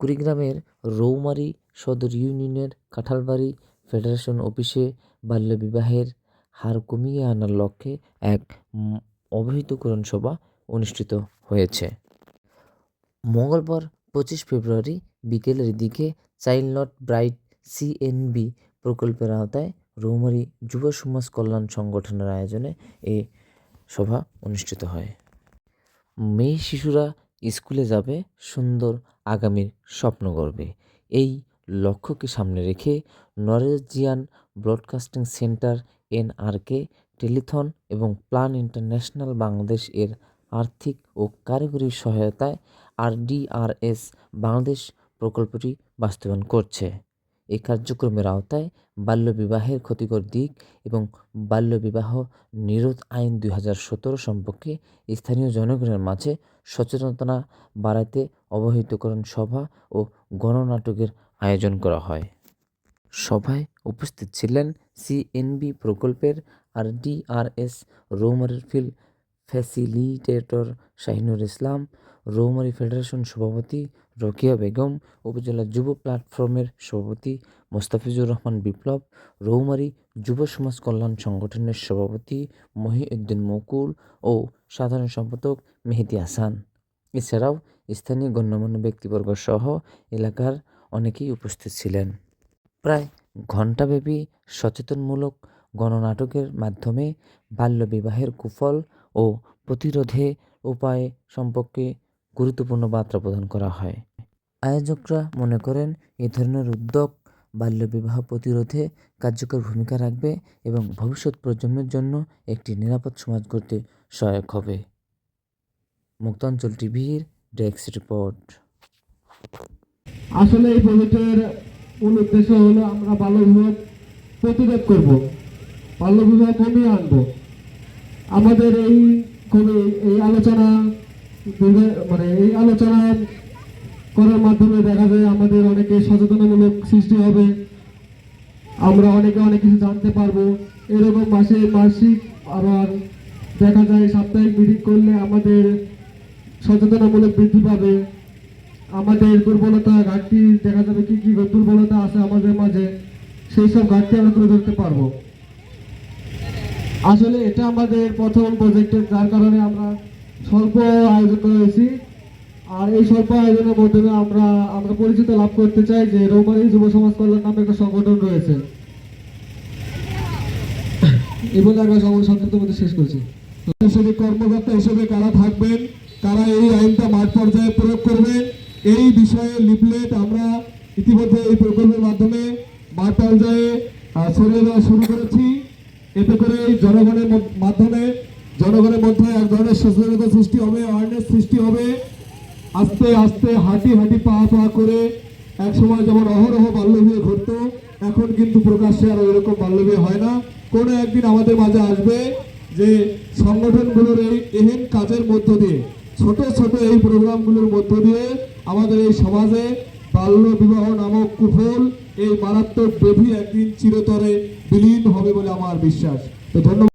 কুড়িগ্রামের রৌমারী সদর ইউনিয়নের কাঁঠালবাড়ি ফেডারেশন অফিসে বাল্যবিবাহের হার কমিয়ে আনার লক্ষ্যে এক অবহিতকরণ সভা অনুষ্ঠিত হয়েছে। মঙ্গলবার পঁচিশ ফেব্রুয়ারি বিকেলের দিকে চাইল্ড নট ব্রাইট সিএনবি প্রকল্পের আওতায় রৌমারী যুব সমাজ কল্যাণ সংগঠনের আয়োজনে এ সভা অনুষ্ঠিত হয়। মেয়ে শিশুরা স্কুলে যাবে, সুন্দর আগামীর স্বপ্ন গড়বে। এই লক্ষ্যকে সামনে রেখে Norwegian broadcasting centre, NRK, telethon এবং প্ল্যান ইন্টারন্যাশনাল বাংলাদেশ এর আর্থিক ও কারিগরি সহায়তায় আরডিআরএস বাংলাদেশ প্রকল্পটি বাস্তবায়ন করছে। এই কার্যক্রমের আওতায় বাল্যবিবাহের ক্ষতিকর দিক এবং বাল্যবিবাহ নিরোধ আইন দুই হাজার সতেরো সম্পর্কে স্থানীয় জনগণের মাঝে সচেতনতা বাড়াতে অবহিতকরণ সভা ও গণনাটকের আয়োজন করা হয়। সভায় উপস্থিত ছিলেন সিএনবি প্রকল্পের RDRS রৌমারীর field facilitator Shahinur Islam Roumari federation সভাপতি রকিয়া বেগম, উপজেলা যুব প্ল্যাটফর্মের সভাপতি মোস্তাফিজুর রহমান বিপ্লব রৌমারী যুব সমাজ কল্যাণ সংগঠনের সভাপতি মহিউদ্দিন মকুল ও সাধারণ সম্পাদক মেহেদি হাসান। এছাড়াও স্থানীয় গণ্যমান্য ব্যক্তিবর্গ সহ এলাকার অনেকেই উপস্থিত ছিলেন। প্রায় ঘণ্টাব্যাপী সচেতনমূলক গণনাটকের মাধ্যমে বাল্যবিবাহের কুফল ও প্রতিরোধে উপায় সম্পর্কে গুরুত্বপূর্ণ বার্তা প্রদান করা হয়। আয়োজকরা মনে করেন, এ ধরনের উদ্যোগ বাল্যবিবাহ প্রতিরোধে কার্যকর ভূমিকা রাখবে এবং ভবিষ্যৎ প্রজন্মের জন্য একটি নিরাপদ সমাজ গড়তে সহায়ক হবে। মুক্তাঞ্চল টিভির ডেস্ক রিপোর্ট। আসলে এই প্রজেক্টের মূল উদ্দেশ্য হলো আমরা বাল্যবিবাহ প্রতিরোধ করব। বাল্যবিবাহ কমিয়ে আনব। আমাদের এই কবি, এই আলোচনা মানে এই আলোচনা করার মাধ্যমে দেখা যায় আমাদের অনেকে সচেতনামূলক সৃষ্টি হবে। আমরা অনেকে অনেক কিছু জানতে পারব। এরকম মাসে মাসিক আবার দেখা যায় সাপ্তাহিক মিটিং করলে আমাদের সচেতনামূলক বৃদ্ধি পাবে। আমাদের দুর্বলতা ঘাটতি দেখা যাবে কি কি দুর্বলতা আছে আমাদের মাঝে, সেই সব ঘাটতি আমরা তুলে ধরতে পারব। আসলে এটা আমাদের প্রথম প্রজেক্টের যার কারণে আমরা স্বল্প আয়োজন করেছি আর এই স্বল্প আয়োজনের মাধ্যমে আমরা আমরা পরিচিত লাভ করতে চাই যে রৌমারী যুব সমাজ কল্যাণ নামে একটা সংগঠন রয়েছে। এই বলে আমরা সবাই সংক্ষিপ্ত মধ্যে শেষ করছি। হিসেবে কর্মকর্তা হিসেবে কারা থাকবেন, কারা এই আইনটা মাঠ পর্যায়ে প্রয়োগ করবেন এই বিষয়ে লিফলেট আমরা ইতিমধ্যে এই প্রকল্পের মাধ্যমে মাঠ পর্যায়ে ছড়িয়ে দেওয়া শুরু করেছি। এতে করে এই জনগণের মাধ্যমে, জনগণের মধ্যে এক ধরনের সচেতনতা সৃষ্টি হবে অ্যাওয়ারনেস সৃষ্টি হবে। আস্তে আস্তে, হাঁটি হাঁটি, পা পা করে এক সময় যেমন অহরহ বাল্যবিয়ে ঘটতো, এখন কিন্তু প্রকাশ্যে আর ওইরকম বাল্যবিয়ে হয় না। কোনো একদিন আমাদের মাঝে আসবে যে সংগঠনগুলোর এই এহেন কাজের মধ্য দিয়ে, ছোট ছোট এই প্রোগ্রামগুলোর মধ্য দিয়ে আমাদের এই সমাজে বাল্য বিবাহ নামক কুফল এই মারাত্মক ব্যাধি একদিন চিরতরে বিলীন হবে বলে আমার বিশ্বাস। তো ধন্যবাদ।